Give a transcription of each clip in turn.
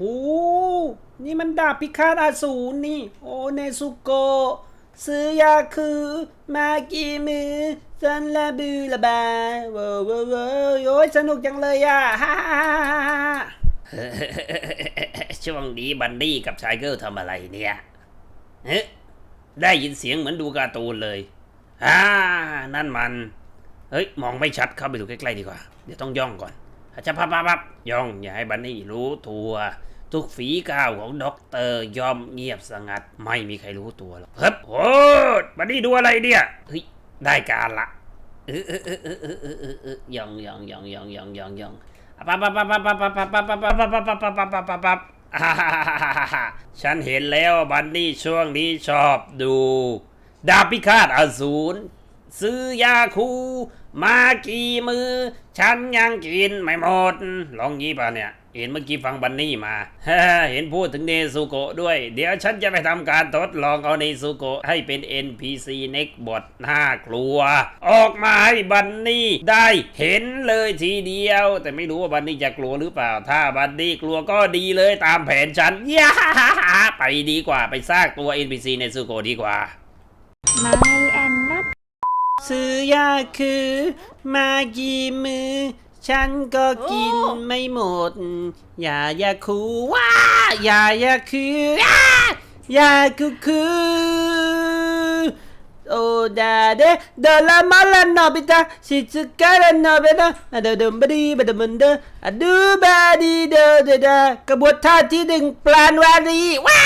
โอ้นี่มันดาบพิฆาตอสูรนี่ โอเนซุโกซื้อยาคือ มากี่มือซันละบือละบาเว้าวว้าวโอ้ยสนุกจังเลยอะฮ่าฮ่าฮ่าฮ่าฮ่าช่วงนี้บันดี้กับชายเกิลทำอะไรเนี่ยเฮ้ได้ยินเสียงเหมือนดูการ์ตูนเลยอ่านั่นมัน เฮ้ย มองไม่ชัดเข้าไปดูใกล้ๆดีกว่า เดี๋ยวต้องย่องก่อน อาจจะพับพับพับย่องอย่าให้บันนี่รู้ตัว ทุกฝีก้าวของด็อกเตอร์ยอมเงียบสงัด ไม่มีใครรู้ตัวหรอกเฮ้ยโอ้บันนี่ดูอะไรเนี่ยเฮ้ยได้การละเออเออเออเออเออเออเออย่องย่องย่องย่องย่องย่องย่องปับปับปับปับปับปับปับปับปับปับปับปับปับปับปับปับอ่าฮ่าฮ่าฮ่าฮ่าฮ่าฉันเห็นแล้วบันนี่ช่วงนี้ชอบดู ดาบพิฆาตอสูร ซื้อยาคูมากี่มือ ฉันยังกินไม่หมดลองงี้ป่ะเนี่ย เห็นเมื่อกี้ฟังบันนี่มา เห็นพูดถึงเนซูโกะด้วย เดี๋ยวฉันจะไปทำการทดลองเอาเนซูโกะให้เป็น NPC Next Bot น่ากลัว ออกมาให้บันนี่ได้เห็นเลยทีเดียว แต่ไม่รู้ว่าบันนี่จะกลัวหรือเปล่า ถ้าบันนี่กลัวก็ดีเลยตามแผนฉันย่าไปดีกว่าไปสร้างตัว NPC เนซูโกะดีกว่าไม่แอนนัท ซื้อยาคือ มากี่มือ ฉันก็กินโอ้ไม่หมดอย่าอย่าคูว้าอย่าอย่าคืออ้ายาคือคือโอดาเดเดลามาลานอบิตาชิซุกะลานอบิตาอะเดดมบดีบดมันเดอะดูบาดีเดเดดากระบวนท่าที่หนึ่งปลานวารีว้า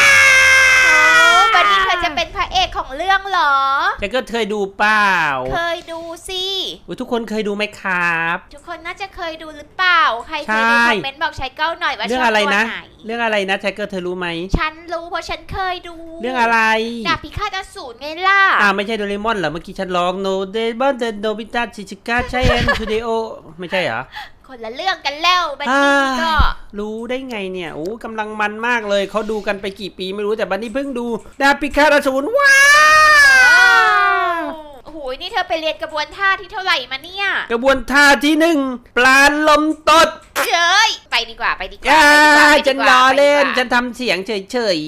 โอ้บันนี่เธอจะเป็นพระ เอกของเรื่องเหรอแกก็เคยดูเปล่าเคยดูสิ อุ๊ยทุกคนเคยดูไหมครับ ทุกคนน่าจะเคยดูหรือเปล่า ใครเคยดูใช่ คอมเมนต์บอกชายเก้าหน่อยว่าชเรื่ออบงอะไรตัวนะ ไหน เรื่องอะไรนะแท็กเกอร์เธอรู้ไหม ฉันรู้เพราะฉันเคยดูเรื่องอะไร ดาบพิฆาตอสูรไงล่ะ อ่าไม่ใช่โดเรมอนเหรอ เมื่อกี้ฉันร้องโนเดบอนเดโนบิตาชิชิกาใช่เอ็นทูเดโอไม่ใช่เหรอ คนละเรื่องกันแล้วบันนี่ก็ รู้ได้ไงเนี่ยโอ้กำลังมันมากเลยเขาดูกันไปกี่ปีไม่รู้แต่บันนี้เพิ่งดูดาบพิฆาตอสูรว้าวโอ้โห นี่เธอไปเรียนกระบวนท่าที่เท่าไหร่มาเนี่ย กระบวนท่าที่หนึ่งปลาลมตดเอ้ยไปดีกว่าไปดีกว่าอ่าไปดีกว่าไปดีกว่าฉันล้อเล่นไปดีกว่าฉันทำเสียงเฉย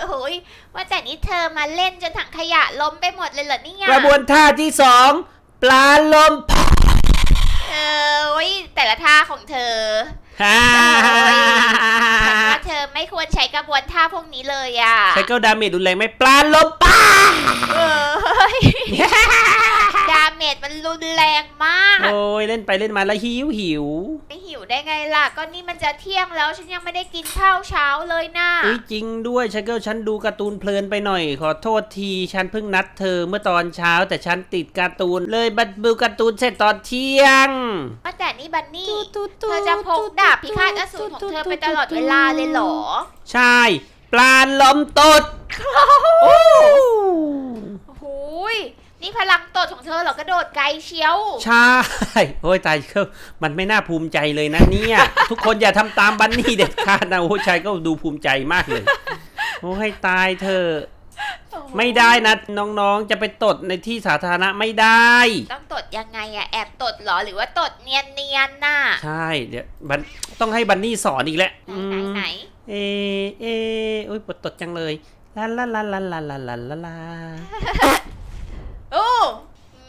โอ้ยว่าแต่นี่เธอมาเล่นจนถังขยะล้มไปหมดเลยเหรอเนี่ย ๆกระบวนท่าที่สองปลาลม เออโอ้แต่ละท่าของเธอ ฮ่าฉันว่า เธอไม่ควรใช้กระบวนท่าพวกนี้เลยอะใช้เก้าดาเมจรุนแรงไหมปลาลมป้าเฮ้ย ดาเมจมันรุนแรงมาก โอ้ยเล่นไปเล่นมาแล้วหิวหิวไม่หิวได้ไงล่ะ ก็นี่มันจะเที่ยงแล้วฉันยังไม่ได้กินข้าวเช้าเลยนะเอ้ยจริงด้วยชักเกิลฉันดูการ์ตูนเพลินไปหน่อย ขอโทษทีฉันเพิ่งนัดเธอเมื่อตอนเช้า แต่ฉันติดการ์ตูนเลยบัดดูการ์ตูนเสร็จตอนเที่ยงว่าแต่นี่บันนี่ เธอจะพกดาบพิฆาตอสูรของเธอไปตลอดเวลาเลยเหรอ ใช่ ปลาลมตดโอ้โหยนี่พลังตดของเธอเหรอกระโดดไกลเชียว ใช่ โอ้ยตายเกิลมันไม่น่าภูมิใจเลยนะเนี่ย ทุกคนอย่าทำตามบันนี่เด็ดขาดนะโอ้ยชายก็ดูภูมิใจมากเลย โอ้ยตายเธอะไม่ได้นะ น้องๆจะไปตดในที่สาธารณะไม่ได้ ต้องตดยังไงอะแอบตดเหรอหรือว่าตดเนียนเนียนๆน่ะ ใช่ เดี๋ยวบันต้องให้บันนี่สอนอีกแล้วไหน ไหน เอ เอโอ้ยปวดตดจังเลย ลาลาลาลาลาลาลาลาลา โอ้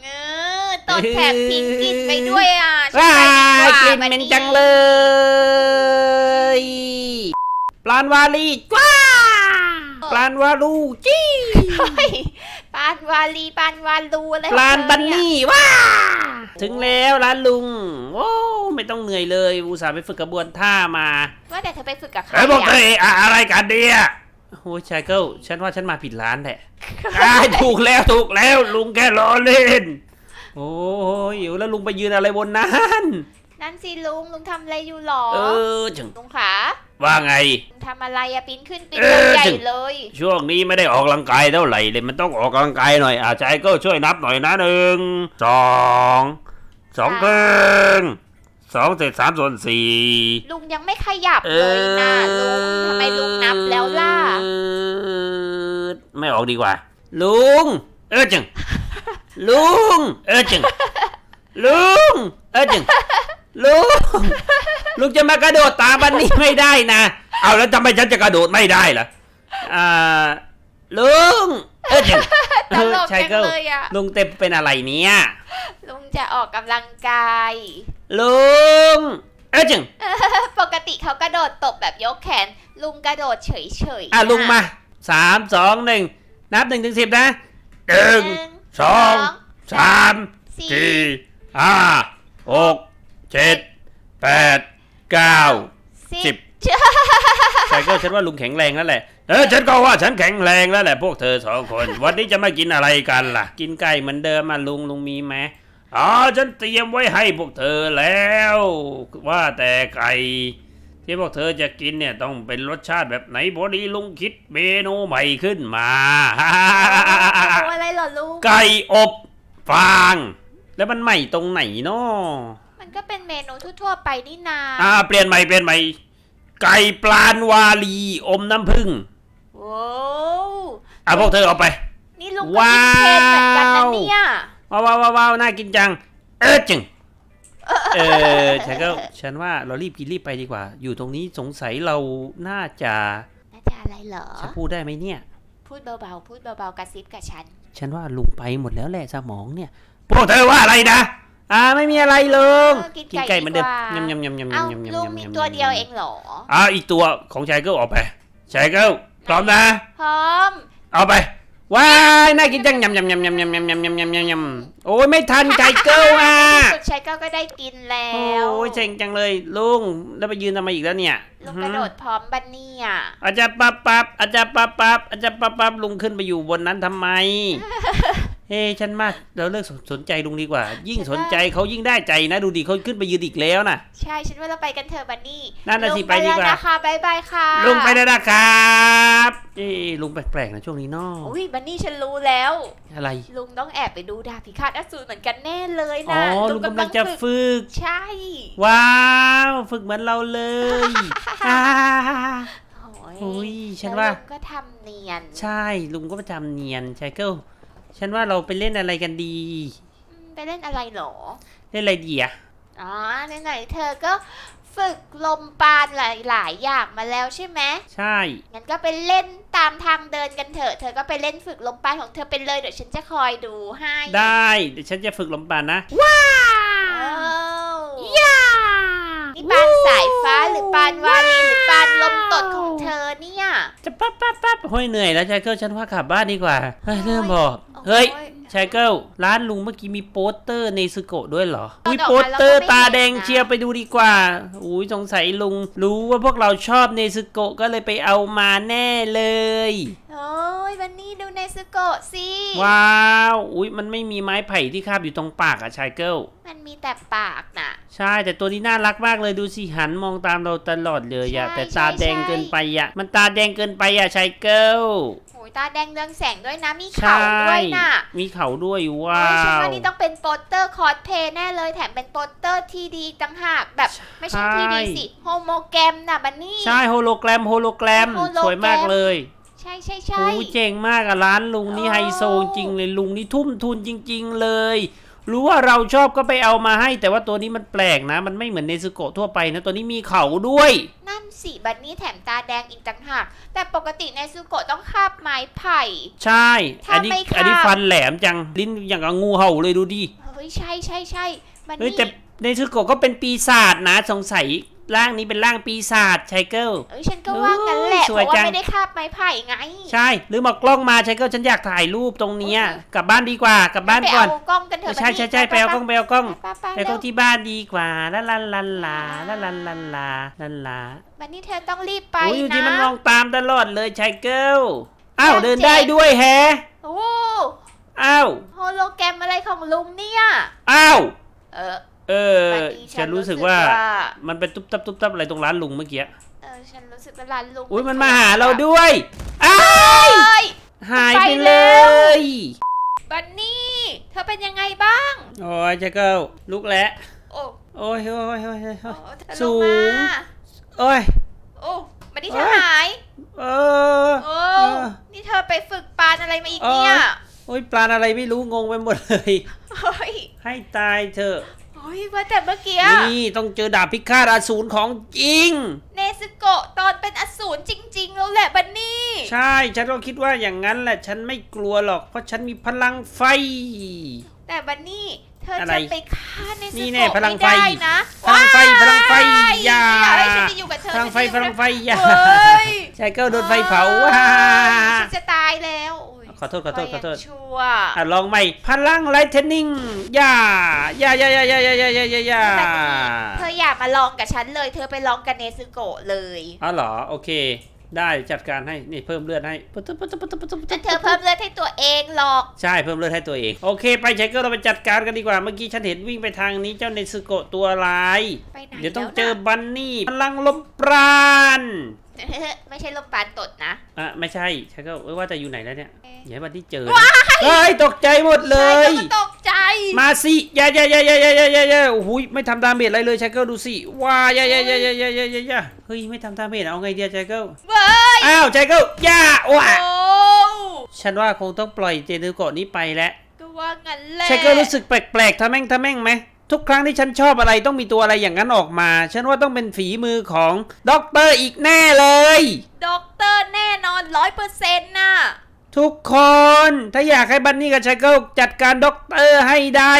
เงอตดแถบทิ้งกลินไปด้วยอะฉัว้านไปกลิ่นบัเหม็นจังเลย ปลานวาลีว้าปลานวาลูจี้ ฮ้ยปานวาลีปานวาลูอะไรของปลานเธอบันเย นี่ว้าถึงแล้วร้านลุงโอ้ไม่ต้องเหนื่อยเลยอุตส่าห์ไปฝึกกระบวนท่ามาว่าแต่เธอไปฝึกกับใครไอ้พวกเธอะออะไรกันเนี่ยโอ้ยชายเกิลฉันว่าฉันมาผิดร้านแหละอ้ายถูกแล้วถูกแล้วลุงแค่ล้อเล่น โอ้ยเดี๋ยวแล้วลุงไปยืนอะไรบนนั้น นั่นสิลุงลุงทำอะไรอยู่หรอ เออจังลุงขา ว่าไงลุงทำอะไรอะปีนขึ้นปีนเอลองใหญ่จึงเลย ช่วงนี้ไม่ได้ออกกำลังกายเท่าไหร่เลยมันต้องออกกำลังกายหน่อยอาใจก็ช่วยนับหน่อยนะหนึ่งสองสองครึ่งสองเศษสามส่วนสี่ลุงยังไม่ขยับเลยนะลุงทำไมลุงนับแล้วล่ะเออไม่ออกดีกว่า ลุง เออจึง ลุง เออจึง ลุง เออจึง ลุงลุงจะมากระโดดตามบันนี่ไม่ได้นะ เอาแล้วทำไมฉันจะกระโดดไม่ได้ล่ะอ่าลุงเออจริงตลกใช่จังก็เลยอะลุงเต็มเป็นอะไรเนี่ยลุงจะออกกำลังกาย ลุงเออจริงปกติเขากระโดดตบแบบยกแขน ลุงกระโดดเฉยๆอะลุงมาสามสองหนึ่งนับหนึ่งถึงสิบนะหนึ่งสองสามสี่ห้าหก เจ็ดแปดเก้าสิสิบแต่ก็ฉันว่าลุงแข็งแรงแล้วแหละ เออฉันก็ว่าฉันแข็งแรงแล้วแหละพวกเธอสองคน วันนี้จะมากินอะไรกันล่ะ กินไก่เหมือนเดิมมาลุงลุงมีไหมอ๋อฉันเตรียมไว้ให้พวกเธอแล้ว ว่าแต่ไก่ที่พวกเธอจะกินเนี่ยต้องเป็นรสชาติแบบไหนพอดีลุงคิดเมนูใหม่ขึ้นมาเอาอะไรเหรอลุงไก่อบฟาง แล้วมันใหม่ตรงไหนเนาะมัน ก็เป็นเมนูทั่วๆไปนี่นาอ่า เปลี่ยนใหม่เปลี่ยนใหม่ ไก่ปลานวาลีอมน้ำผึ้งโว้วอะพวกเธอเอาไป นี่ลุงก็กินเผ็ดเหมือนกันนะเนี่ย ว้าวว้าวว้าวว้าวน่ากินจัง เออจึงเออฉันก็ฉันว่าเรารีบกินรีบไปดีกว่า อยู่ตรงนี้สงสัยเราน่าจะน่าจะอะไรเหรอ จะพูดได้ไหมเนี่ย พูดเบาๆ พูดเบาๆ กระซิบกับฉัน ฉันว่าลุงไปหมดแล้วแหละสมองเนี่ย พวกเธอว่าอะไรนะ อ่าไม่มีอะไรลุงเออกินไก่เหมือนเดิมดีกว่ายำยำยำยำเอ้ายำยำยำลุงยำมียำตัวเดียวเองเหรออ่าอีกตัวของชายเกิลออกไปชายเกิลพร้อมนะพร้อมเอาไปว้ายน่ากินจังยำยำยำยำยำยำยำยำยำยำยำโอ้ยไม่ทันไก่เกิลอะสุดชายเก้าก็ได้กินแล้วโอ้ยเจ๋งจังเลยลุงแล้วไปยืนทำไมอีกแล้วเนี่ยลุงกระโดดพร้อมบันนี่อะอาจจะปั๊บปั๊บอาจจะปั๊บปั๊บอาจจะปั๊บปั๊บลุงขึ้นไปอยู่บนนั้นทำไม เฮ้ฉันมาเราเลิกสนใจลุงดีกว่า ยิ่งสนใจเขายิ่งได้ใจนะ ดูดิเขาขึ้นไปยืนอีกแล้วนะใช่ฉันว่าเราไปกันเถอะบันนี่นั่นน่ะสิลุงไปดีกว่าแล้วนะคะบายบายค่ะ ลุงไปแล้วนะครับเอ้ลุงแปลกๆนะช่วงนี้เนอะอุ้ยบันนี่ฉันรู้แล้ว อะไร ลุงต้องแอบไปดูดาบพิฆาตอสูรเหมือนกันแน่เลยอ๋อนะลุงกำลังจะฝึก ใช่ ว้าว ฝึกเหมือนเราเลยอ่าโอ้อุ้ยยฉันแล้วว่าลุงก็ทำเนียน ใช่ลุงก็ประจำเนียนชายเกิล ฉันว่าเราไปเล่นอะไรกันดีอืมไปเล่นอะไรเหรอ เล่นอะไรดีอะอ๋อไหนๆเธอก็ฝึกลมปานหลายๆอย่างมาแล้วใช่ไหมใช่ งั้นก็ไปเล่นตามทางเดินกันเถอะ เธอก็ไปเล่นฝึกลมปานของเธอไปเลยเดี๋ยวฉันจะคอยดูให้ได้เดี๋ยวฉันจะฝึกลมปานนะ ว้าวย่านี่ปานสายฟ้าหรือปานวาลีหรือปานลมตดของเธอเนี่ย จะปั๊บปั๊บปั๊บเฮ้ยเหนื่อยแล้วชายเกิลฉันว่าขับบ้านดีกว่าเฮ้ยเริ่มบอก เฮ้ยโอ้ชายเกิลร้านลุงเมื่อกี้มีโปสเตอร์ในซึโกะด้วยเหรอตอนอุ้ยออกมาโปสเตอร์เราก็ไม่ตาแดงเห็นนะเชียร์ไปดูดีกว่าอุ้ยสงสัยลุง รู้ว่าพวกเราชอบเนซึโกะก็เลยไปเอามาแน่เลยโอ้ยวันนี้ดูในสโกะสิว้าวอุ้ยมันไม่มีไม้ไผ่ที่คาบอยู่ตรงปากอะชายเกิลมันมีแต่ปากน่ะใช่แต่ตัวนี้น่ารักมากเลยดูสิหันมองตามเราตลอดเลยอะใช่แต่ตาใช่แดงใช่เกินไปอะมันตาแดงเกินไปอะชายเกิลโอ้ยตาแดงเรืองแสงด้วยนะ มีใช่เขาด้วยน่ะมีเขาด้วยว้าโอ้ยฉันวว่านี่ต้องเป็นโปสเตอร์คอสเพลย์แน่เลยแถมเป็นโปสเตอร์ทีดีต่างหากแบบไม่ใช่ใช่ทีดีสิโฮโมแกรมน่ะบันนี่ ใช่โฮโลแกรมโฮโลแกรมโฮโลแกรมสวยมากเลยใช่ใช่ใช่โอ้ยเจ๋งมากอะร้านลุงนี่โอ้ไฮโซจริงเลยลุงนี่ทุ่มทุนจริง ๆ เลย รู้ว่าเราชอบก็ไปเอามาให้ แต่ว่าตัวนี้มันแปลกนะ มันไม่เหมือนเนซึโกะทั่วไปนะ ตัวนี้มีเขาด้วยนั่น สิบันนี่แถมตาแดงอีกต่างหาก แต่ปกติในซูโกะต้องคาบไม้ไผ่ ใช่ถ้าอันนี้ไม่คาบ อันนี้ฟันแหลมจัง ลิ้นอย่างกับงูเห่าเลยดูดิ เฮ้ยใช่ใช่ใช่บันเฮ้ยนี่แต่เนซึโกะก็เป็นปีศาจนะสงสัย ร่างนี้เป็นร่างปีศาจไชเกิล เอ้ยฉันก็ว่างั้นแหละโอ้เพยสวยราะว่าจังไม่ได้คาบไม้ไผ่ไงใช่หรือมากล้องมาไชเกิลฉันอยากถ่ายรูปตรงเนี้ยโอ้ยกลับบ้านดีกว่ากลับบ้านไปก่อนเอากล้องกันเถอะใช่ใช่ใช่ไปเอากล้องไปเอากล้อง ไปไปไปเร็กล้อวงที่บ้านดีกว่าลาลาลาลาลาลาลาลาลาลาบันนี่เธอต้องรีบไปโอ้ยอยู่นะที่มันมองตามตลอดเลยไชเกิลอ้าวเจ๋งเดินได้ด้วยแฮะโอ้อ้าวโฮโลแกรมอะไรของลุงเนี่ย อ้าว เออ เออบัดนี้ฉันรู้สึกว่า มันเป็นตุ๊บตับตุ๊บตับอะไรตรงร้านลุงเมื่อกี้เออฉันรู้สึกว่าร้านลุงอุ้ยมันมาหาเราด้วยอ้าวเอ้ย หายไปไปแล้เลวยบันนี่เธอเป็นยังไงบ้าง โอ้ยไชเกิลลุกแล้วโอ้โอ้ยโอ้ยโอ้ยโอ้ยโอ้โอ้ยเธอลสูง งมาโอ้ย โอ้บันนี่เอ้เธอยหายเออ โอ้เออนี่เธอไปฝึกปานอะไรมาอีกเนี่ยโอ้ยปลาอะไรไม่รู้งงไปหมดเลย เฮ้ยให้ตายเถอะ โอ้โอ้ยว่าแต่เมื่อกี้นี่ต้องเจอดาบพิฆาตอสูรของจริง เนซึโกะตอนเป็นอสูรจริง ๆ แล้วแหละบันนี่ ใช่ ฉันก็คิดว่าอย่างนั้นแหละ ฉันไม่กลัวหรอก เพราะฉันมีพลังไฟ แต่บันนี่ เธออะไรจะไปฆ่าเนซึนี่โกะแน่พลังไฟไม่ได้นะพลังไฟว้ายพลังไฟอย่าไม่อยากให้ฉันจะอยู่กับเธอพลังไฟฉัพนจะอยู่ลังไฟอย่าเฮ้ยชายเกิลโดนไฟเผาว้า ฉันจะตายแล้วอุ๊ย ขอโทษขอโทษขอโทษยังชั่วอะลองใหม่ พลังไลท์เทนนิ่งอย่าอย่าอย่าอย่าอย่าอย่าอย่าอย่าอย่าอย่าแต่บันนี่เธออย่ามาลองกับฉันเลย เธอไปลองกับเนซึโกะเลยอ๋อเหรอ โอเค ได้จัดการให้ นี่เพิ่มเลือดให้ปุ๊บปุ๊บปุ๊บปุ๊บปุ๊บปุ๊บแต่เธอเพิ่มเลือดให้ตัวเองหรอก ใช่ เพิ่มเลือดให้ตัวเอง โอเค ไปชายเกิลเราไปจัดการกันดีกว่า เมื่อกี้ฉันเห็นวิ่งไปทางนี้ เจ้าเนซึโกะตัวร้ายไปไหนเดี๋ยวต้องแล้วนะเจอบันนี่ พลังลมปราณ ไม่ใช่ลมปานตดนะ อะไม่ใช่ชายเกิลเอ้ยว่าแต่อยู่ไหนแล้วเนี่ยเอ๊ะอย่าให้บันนี่เจอนะเฮ้ยตกใจหมดเลใช่ย ก็ตกใจมาสิอย่าอย่าอย่าอย่าอย่าอย่าอย่าอย่าโอ้โหไม่ทำดาเมจอะไรเลยชายเกิลดูสิว้าอย่าอย่าอย่าอย่าอย่าอย่าอย่าอย่าเฮ้ยไม่ทำดาเมจเอาไงเดียชายเกิลเว้ยอ้าวชายเกิลอย่าว้าโอ้ฉันว่าคงต้องปล่อยเจเนโกะนี้ไปแล้วก็ว่างั้นแหละชายเกิลรู้สึกแปลกๆทะแม่งทะแม่งไหม ทุกครั้งที่ฉันชอบอะไรต้องมีตัวอะไรอย่างนั้นออกมา ฉันว่าต้องเป็นฝีมือของด็อกเตอร์อีกแน่เลย ด็อกเตอร์แน่นอนร้อยเปอร์เซ็นต์น่ะ ทุกคนถ้าอยากให้บันนี่กับชายเกิลจัดการด็อกเตอร์ให้ได้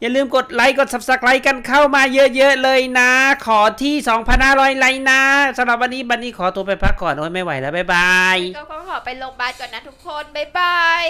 อย่าลืมกดไลค์กด subscribe กันเข้ามาเยอะๆเลยนะ ขอที่ 2,500 ไลค์นะสำหรับวันนี้บันนี่ขอตัวไปพักก่อนโอ้ยไม่ไหวแล้วบ๊ายบาย ก็ขอไปโรงพยาบาลก่อนนะทุกคน บ๊ายบาย